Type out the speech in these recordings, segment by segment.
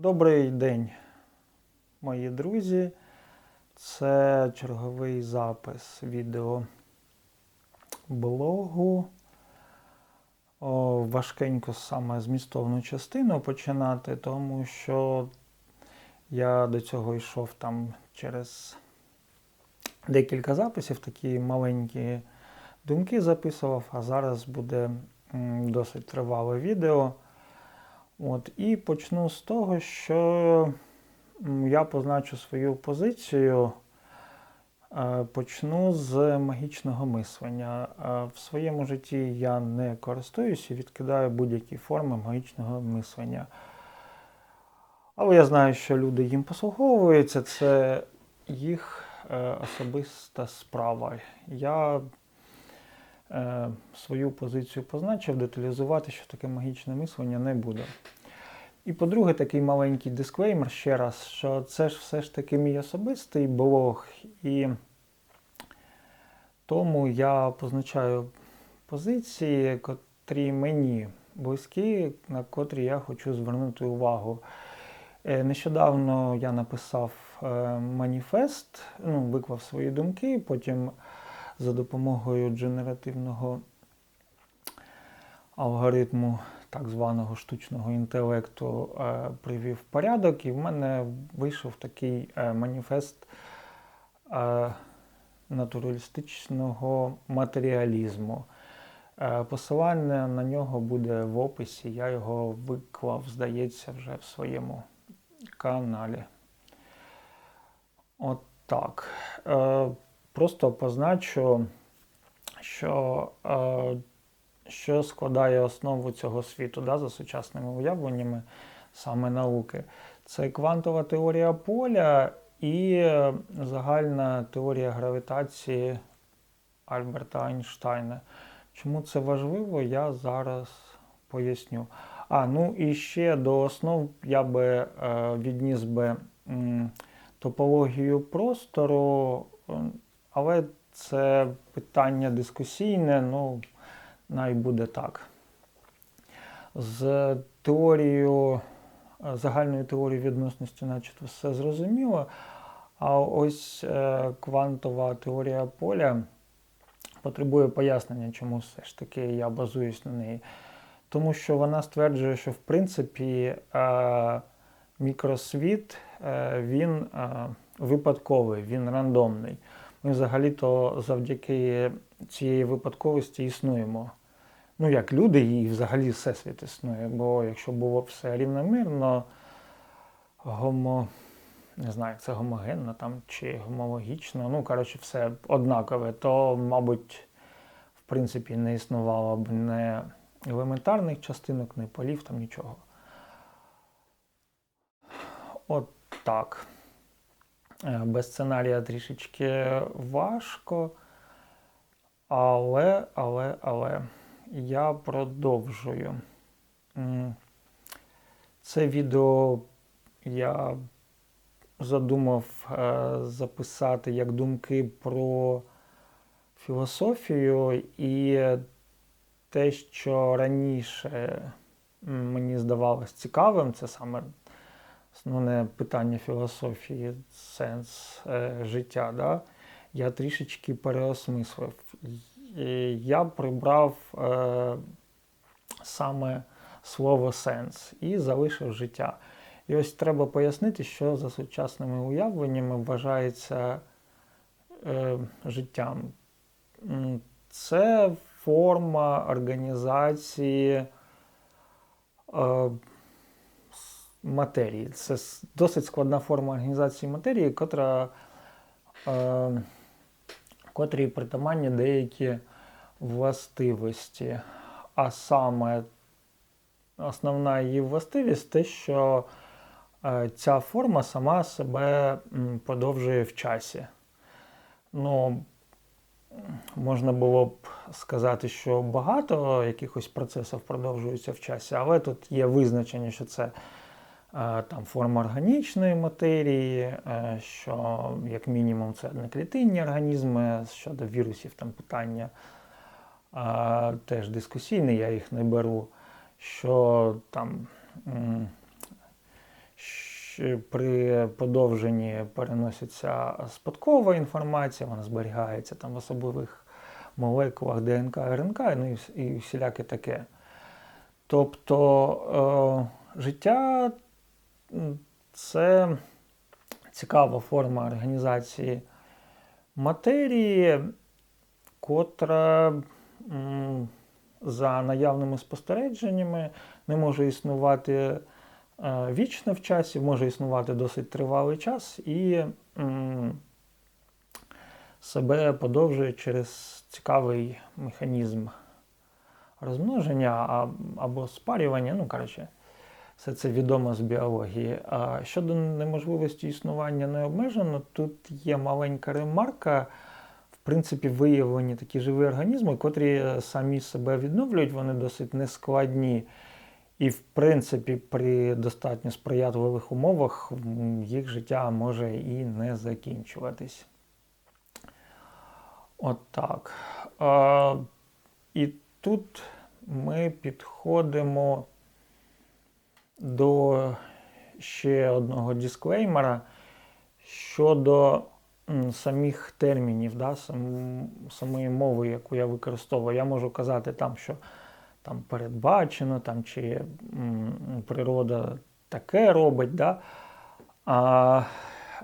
Добрий день, мої друзі. Це черговий запис відео блогу. Важкенько саме змістовну частину починати, тому що я до цього йшов там через декілька записів, такі маленькі думки записував, а зараз буде досить тривале відео. От, і почну з того, що я позначу свою позицію. Е, Почну з магічного мислення. Е, В своєму житті я не користуюся і відкидаю будь-які форми магічного мислення. Але я знаю, що люди їм послуговуються, це їх е, особиста справа. Я свою позицію позначив, деталізувати, що таке магічне мислення не буду. І по-друге, такий маленький дисклеймер ще раз, що це ж все ж таки мій особистий блог, і тому я позначаю позиції, котрі мені близькі, на котрі я хочу звернути увагу. Е, Нещодавно я написав е, маніфест, ну, виклав свої думки, потім за допомогою дженеративного алгоритму так званого штучного інтелекту е, привів порядок, і в мене вийшов такий е, маніфест е, натуралістичного матеріалізму. Посилання на нього буде в описі. Я його виклав, здається, вже в своєму каналі. От так. Просто позначу, що, е, що складає основу цього світу да, за сучасними уявленнями саме науки. Це квантова теорія поля і е, загальна теорія гравітації Альберта Айнштайна. Чому це важливо, я зараз поясню. А, ну і ще до основ я би е, відніс би м, топологію простору, е, але це питання дискусійне, ну, най буде так. З теорією, загальною теорією відносності, начебто, все зрозуміло. А ось е, квантова теорія поля потребує пояснення, чому все ж таки я базуюсь на неї. Тому що вона стверджує, що в принципі е, мікросвіт е, він випадковий, він рандомний. Ми взагалі-то завдяки цієї випадковості існуємо. Ну, як люди, і взагалі всесвіт існує. Бо якщо було все рівномірно, гомо, не знаю, як це гомогенно там чи гомологічно, ну, коротше, все однакове, то, мабуть, в принципі, не існувало б не елементарних частинок, не полів, там нічого. От так. Е, Без сценарія трішечки важко. Але, але, але я продовжую. Це відео я задумав е, записати як думки про філософію і те, що раніше мені здавалось цікавим, це саме основне питання філософії, сенс е, життя. Да? Я трішечки переосмислив. Я прибрав е, саме слово сенс і залишив життя. І ось треба пояснити, що за сучасними уявленнями вважається е, життям. Це форма організації е, матерії. Це досить складна форма організації матерії, котра, е, котрій притаманні деякі властивості. А саме основна її властивість те, що е, ця форма сама себе м, подовжує в часі. Ну, можна було б сказати, що багато якихось процесів продовжуються в часі, але тут є визначення, що це там форма органічної матерії, е, що як мінімум це одноклітинні організми, щодо вірусів там питання е, теж дискусійне, я їх не беру. Що там ч- при подовженні переноситься спадкова інформація, вона зберігається там в особливих молекулах ДНК, РНК, ну і, всіляке таке. Тобто е, життя це цікава форма організації матерії, котра за наявними спостереженнями не може існувати е, вічно в часі, може існувати досить тривалий час і себе подовжує через цікавий механізм розмноження або спарювання. Ну, коротше, все це відомо з біології. А щодо неможливості існування необмежено, тут є маленька ремарка. В принципі, виявлені такі живі організми, котрі самі себе відновлюють, вони досить нескладні. І, в принципі, при достатньо сприятливих умовах їх життя може і не закінчуватись. От так. А, і тут ми підходимо до ще одного дисклеймера щодо самих термінів, да, сам, самої мови, яку я використовую. Я можу казати там, що там передбачено, там, чи м, природа таке робить. Да? А,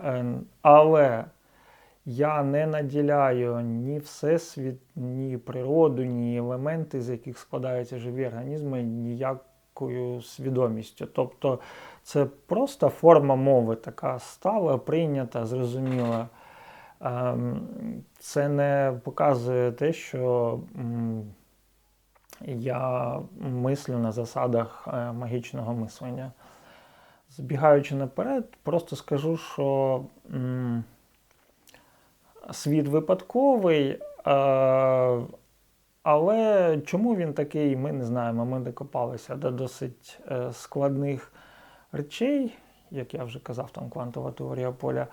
е, але я не наділяю ні всесвіт, ні природу, ні елементи, з яких складаються живі організми, ніякою свідомістю. Тобто це просто форма мови, така стала, прийнята, зрозуміла. Ем, Це не показує те, що я мислю на засадах е, магічного мислення. Збігаючи наперед, просто скажу, що світ випадковий, е, але чому він такий, ми не знаємо. Ми докопалися до досить е, складних речей, як я вже казав, там квантова теорія поля.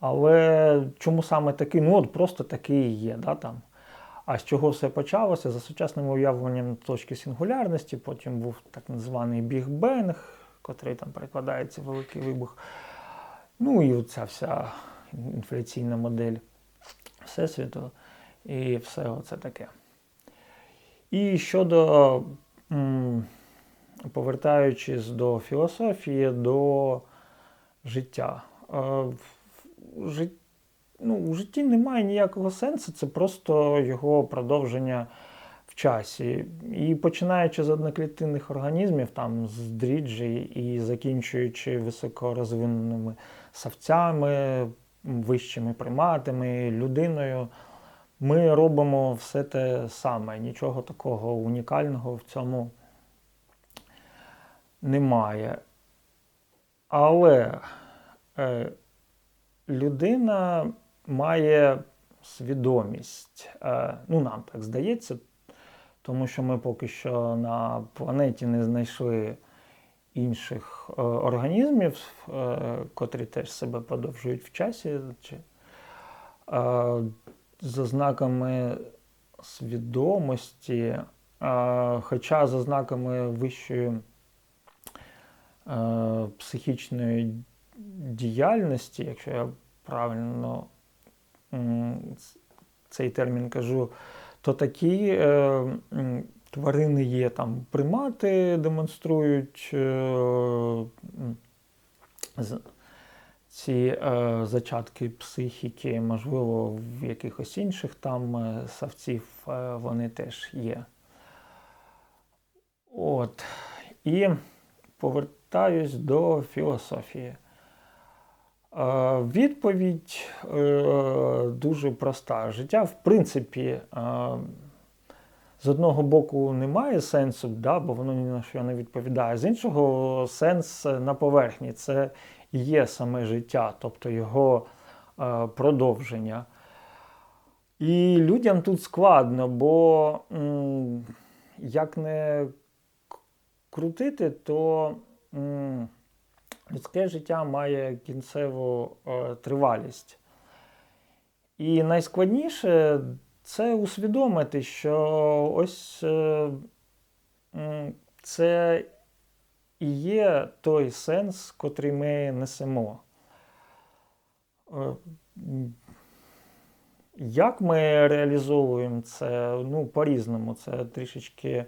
Але чому саме такий? Ну, от просто такий є. Да, там. А з чого все почалося? За сучасним уявленням точки сингулярності, потім був так званий Біг Бенг, котрий там перекладається великий вибух. Ну і ця вся інфляційна модель Всесвіту, і все це таке. І щодо, повертаючись до філософії, до життя. Е, жит- ну, у житті немає ніякого сенсу, це просто його продовження в часі. І починаючи з одноклітинних організмів, там з дріджі і закінчуючи високорозвиненими савцями, вищими приматами, людиною, ми робимо все те саме. Нічого такого унікального в цьому немає. Але е, людина має свідомість. Е, ну, нам так здається, тому що ми поки що на планеті не знайшли інших е, організмів, е, котрі теж себе подовжують в часі, чи, е, за знаками свідомості, хоча за знаками вищої е, психічної діяльності, якщо я правильно цей термін кажу, то такі е, тварини є там примати, демонструють е, ці е, зачатки психіки, можливо, в якихось інших там е, савців е, вони теж є. От. І повертаюсь до філософії. Е, Відповідь е, дуже проста. Життя, в принципі, е, з одного боку немає сенсу, да, бо воно ні на що не відповідає. З іншого, сенс на поверхні це є саме життя, тобто його е, продовження. І людям тут складно, бо м, як не крутити, то м, людське життя має кінцеву е, тривалість. І найскладніше це усвідомити, що ось е, це і є той сенс, котрий ми несемо. Е, Як ми реалізовуємо це? Ну, по-різному. Це трішечки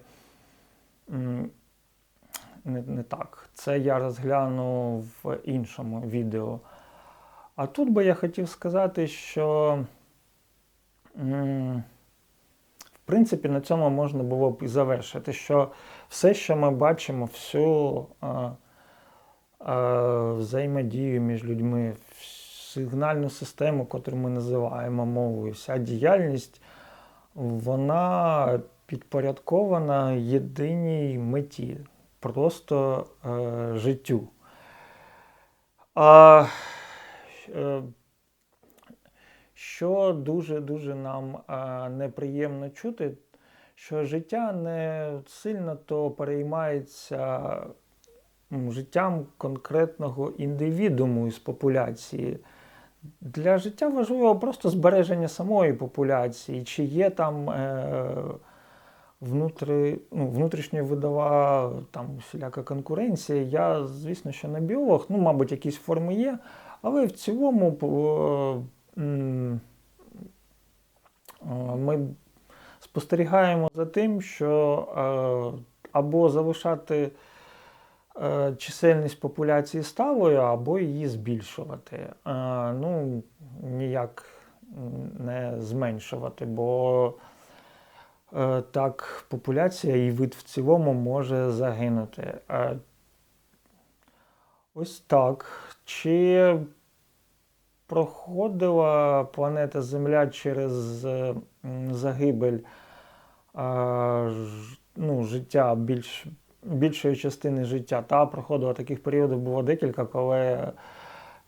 не, не так. Це я розгляну в іншому відео. А тут би я хотів сказати, що в принципі на цьому можна було б і завершити, що все, що ми бачимо, всю а, а, взаємодію між людьми, сигнальну систему, яку ми називаємо мовою, вся діяльність, вона підпорядкована єдиній меті, просто е, життю. А, е, що дуже-дуже нам неприємно чути, що життя не сильно то переймається життям конкретного індивідуму із популяції. Для життя важливо просто збереження самої популяції, чи є там е, внутри, ну, внутрішньовидова там всіляка конкуренція. Я, звісно, що не біолог, ну, мабуть, якісь форми є, але в цілому ми спостерігаємо за тим, що е, або залишати е, чисельність популяції сталою, або її збільшувати. Е, ну, ніяк не зменшувати, бо так популяція і вид в цілому може загинути. Ось так. Чи проходила планета Земля через е, загибель ну, життя більш, більшої частини життя. Та проходила таких періодів було декілька, коли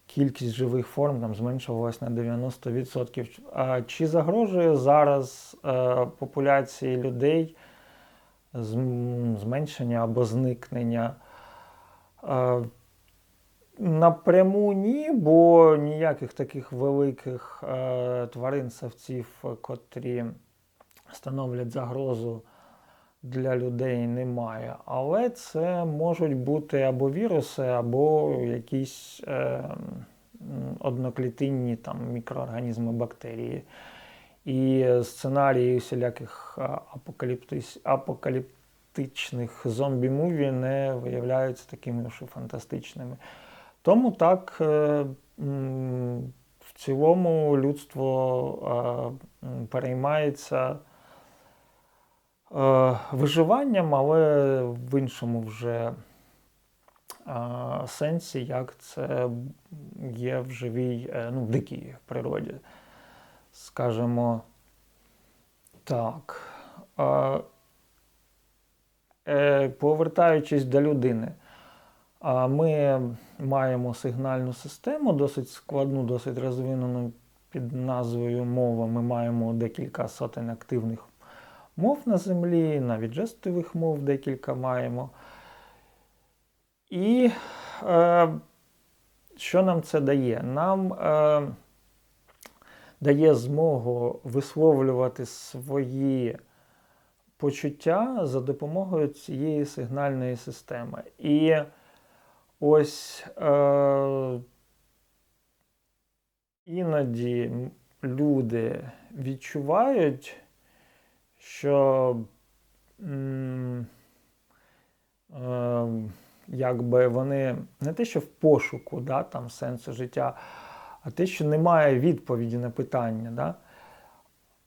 кількість живих форм там зменшувалась на 90%. А чи загрожує зараз е, популяції людей зменшення або зникнення? Напряму ні, бо ніяких таких великих е, тварин савців, котрі становлять загрозу для людей, немає. Але це можуть бути або віруси, або якісь е, одноклітинні там, мікроорганізми, бактерії. І сценарії всіляких е, апокаліптичних зомбі-муві не виявляються такими і фантастичними. Тому так, е, в цілому людство е, переймається е, виживанням, але в іншому вже сенсі, як це є в живій, ну, в дикій природі. Скажімо так. Повертаючись до людини. Ми маємо сигнальну систему, досить складну, досить розвинену під назвою мова. Ми маємо декілька сотень активних мов на землі, навіть жестових мов декілька маємо. І е, що нам це дає? Нам е, дає змогу висловлювати свої почуття за допомогою цієї сигнальної системи. І Ось е, іноді люди відчувають, що е, якби вони не те, що в пошуку да, там, сенсу життя, а те, що немає відповіді на питання. Да?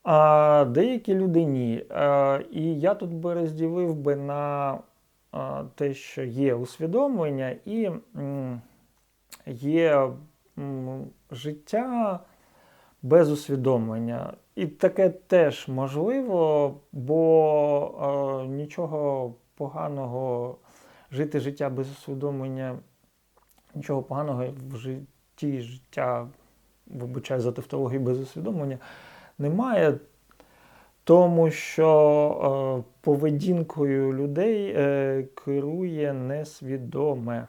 А деякі люди ні. Е, і я тут би розділив би на те, що є усвідомлення, і є життя без усвідомлення. І таке теж можливо, бо нічого поганого жити життя без усвідомлення, нічого поганого в житті життя, вибачаю за тавтологію без усвідомлення, немає. Тому що е, поведінкою людей е, керує несвідоме.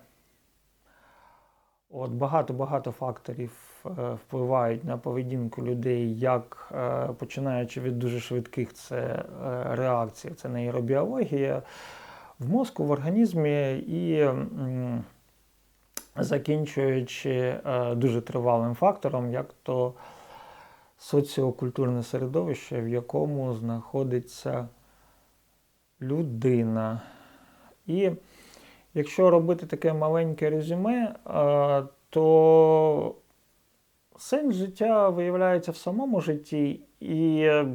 От Багато-багато факторів е, впливають на поведінку людей, як починаючи від дуже швидких, це реакції, це нейробіологія, в мозку, в організмі і закінчуючи дуже тривалим фактором, як то соціокультурне середовище, в якому знаходиться людина. І якщо робити таке маленьке резюме, то сенс життя виявляється в самому житті, і е,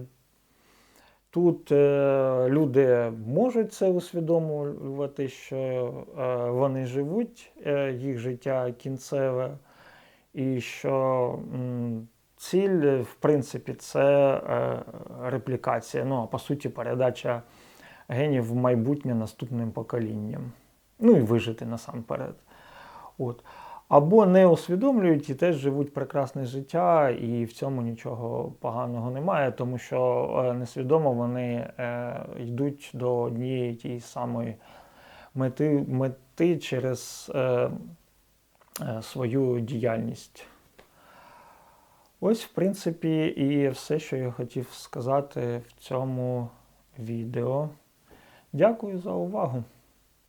тут е, люди можуть це усвідомлювати, що е, вони живуть, їх життя кінцеве, і що ціль, в принципі, це е, реплікація. Ну, а по суті, передача генів в майбутнє наступним поколінням. Ну і вижити насамперед. От. Або не усвідомлюють і теж живуть прекрасне життя, і в цьому нічого поганого немає, тому що е, несвідомо вони е, йдуть до однієї тієї самої мети, мети через е, е, свою діяльність. Ось, в принципі, і все, що я хотів сказати в цьому відео. Дякую за увагу.